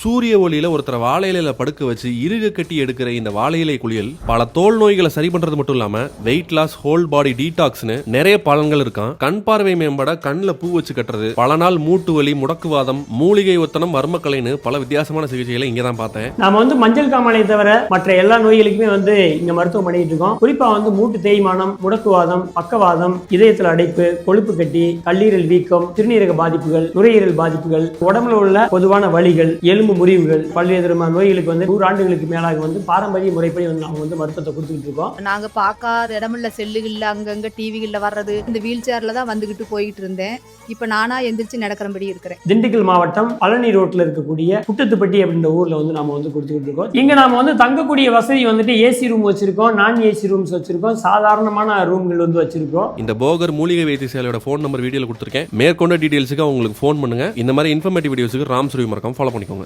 சூரிய ஒளியில ஒருத்தரை வாழை இலையில படுக்க வச்சு இருக கட்டி எடுக்கிற இந்த வாழை இலை குளியல் பல தோல் நோய்களை சரி பண்றது மட்டும் இல்லாம வெயிட் லாஸ் ஹோல் பாடி டீடாக்ஸ்னு நிறைய பலன்கள் இருக்கான். கண் பார்வை மேம்பட கண்ணில் பூ வச்சு கட்டுறது பல நாள் மூட்டு வலி முடக்குவாதம் மூலிகை ஒத்தனம் மர்மக்கலைன்னு பல வித்தியாசமான சிகிச்சைகளை இங்கே தான் பார்த்தேன். நாம வந்து மஞ்சள் காமாலை தவிர மற்ற எல்லா நோய்களுக்குமே வந்து இங்க மருத்துவம் பண்ணிட்டு இருக்கோம். குறிப்பா வந்து மூட்டு தேய்மானம் முடக்குவாதம் பக்கவாதம் இதயத்தில் அடைப்பு கொழுப்பு கட்டி கல்லீரல் வீக்கம் சிறுநீரக பாதிப்புகள் நுரையீரல் பாதிப்புகள் உடம்புல உள்ள பொதுவான வலிகள் எலும்பு முறிவுகள் பல்வேறு விதமான நோய்களுக்கு வந்து நூறு ஆண்டுகளுக்கு மேலாக வந்து பாரம்பரிய முறைப்படி வந்து நாம வந்து மருத்துவத்தை கொடுத்துக்கிட்டு இருக்கோம். நாங்க பார்க்காத இடமில்ல செல்லுகள்ல அங்கங்க டிவிகள்ல வர்றது இந்த வீல் சேர்ல தான் வந்துகிட்டு போயிட்டு இருந்தேன். இப்ப நானா எந்திரிச்சு நடக்கிறபடி இருக்கிறேன். திண்டுக்கல் மாவட்டம் பழனி ரோட்ல இருக்கக்கூடிய புட்டத்துப்பட்டி அப்படின்ற ஊர்ல வந்து நாம வந்து கொடுத்துக்கிட்டு இருக்கோம். இங்க நாம வந்து தங்கக்கூடிய வசதி வந்துட்டு ஏசி ரூம் வச்சிருக்கோம் நான் ஏசி ரூம்ஸ் வச்சிருக்கோம் சாதாரணமான ரூம்கள் வந்து வச்சிருக்கோம். இந்த போகர் மூலிகை வைத்தியசாலையோட ஃபோன் நம்பர் வீடியோல கொடுத்துருக்கேன். மேற்கொண்ட டீடைல்ஸுக்கு உங்களுக்கு ஃபோன் பண்ணுங்க. இந்த மாதிரி இன்ஃபர்மேட்டிவ் வீடியோஸுக்கு ராம் சுருவி மறக்காம ஃபாலோ பண்ணிக்கோங்க.